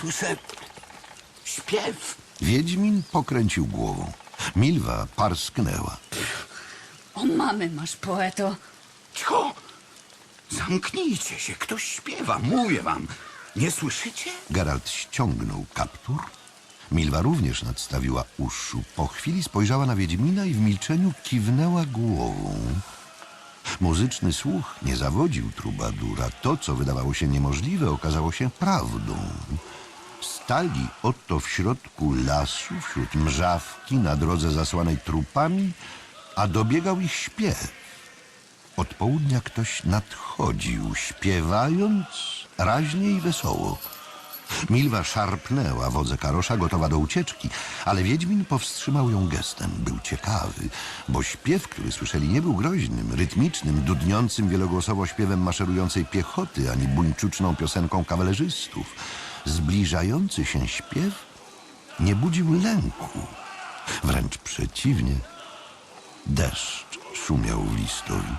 Słyszę śpiew. Wiedźmin pokręcił głową. Milwa parsknęła. O mamy masz, poeto. Cicho! Zamknijcie się, ktoś śpiewa, mówię wam. Nie słyszycie? Geralt ściągnął kaptur. Milwa również nadstawiła uszu. Po chwili spojrzała na Wiedźmina i w milczeniu kiwnęła głową. Muzyczny słuch nie zawodził trubadura. To, co wydawało się niemożliwe, okazało się prawdą. Stali oto w środku lasu, wśród mrzawki, na drodze zasłanej trupami, a dobiegał ich śpiew. Od południa ktoś nadchodził, śpiewając raźnie i wesoło. Milwa szarpnęła wodze karosza, gotowa do ucieczki, ale Wiedźmin powstrzymał ją gestem. Był ciekawy, bo śpiew, który słyszeli, nie był groźnym, rytmicznym, dudniącym wielogłosowo śpiewem maszerującej piechoty, ani buńczuczną piosenką kawalerzystów. Zbliżający się śpiew nie budził lęku. Wręcz przeciwnie, deszcz szumiał w listowi.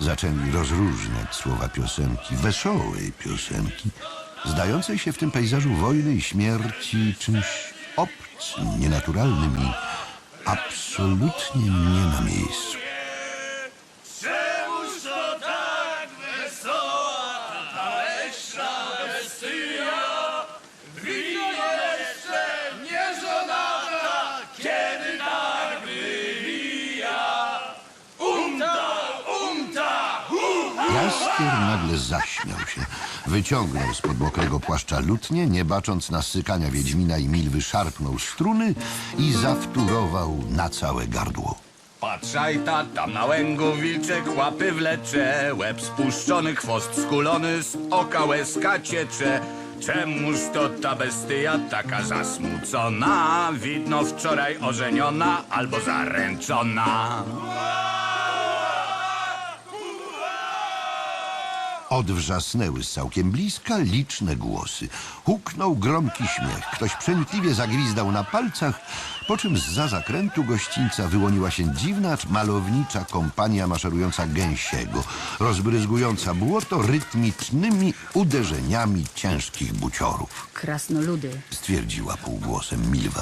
Zaczęli rozróżniać słowa piosenki, wesołej piosenki, zdającej się w tym pejzażu wojny i śmierci czymś obcym, nienaturalnym i absolutnie nie na miejscu. Jaskier nagle zaśmiał się. Wyciągnął spod mokrego płaszcza lutnię, nie bacząc na sykania Wiedźmina i Milwy, szarpnął struny i zawtórował na całe gardło. Patrzaj tata, na łęgu wilczek łapy wlecze, łeb spuszczony, chwost skulony, z oka łezka ciecze. Czemuż to ta bestia taka zasmucona? Widno wczoraj ożeniona albo zaręczona. Odwrzasnęły z całkiem bliska liczne głosy. Huknął gromki śmiech. Ktoś przenikliwie zagwizdał na palcach, po czym z zakrętu gościńca wyłoniła się dziwna, malownicza kompania maszerująca gęsiego, rozbryzgująca błoto rytmicznymi uderzeniami ciężkich buciorów, Krasnoludy. stwierdziła półgłosem Milwa.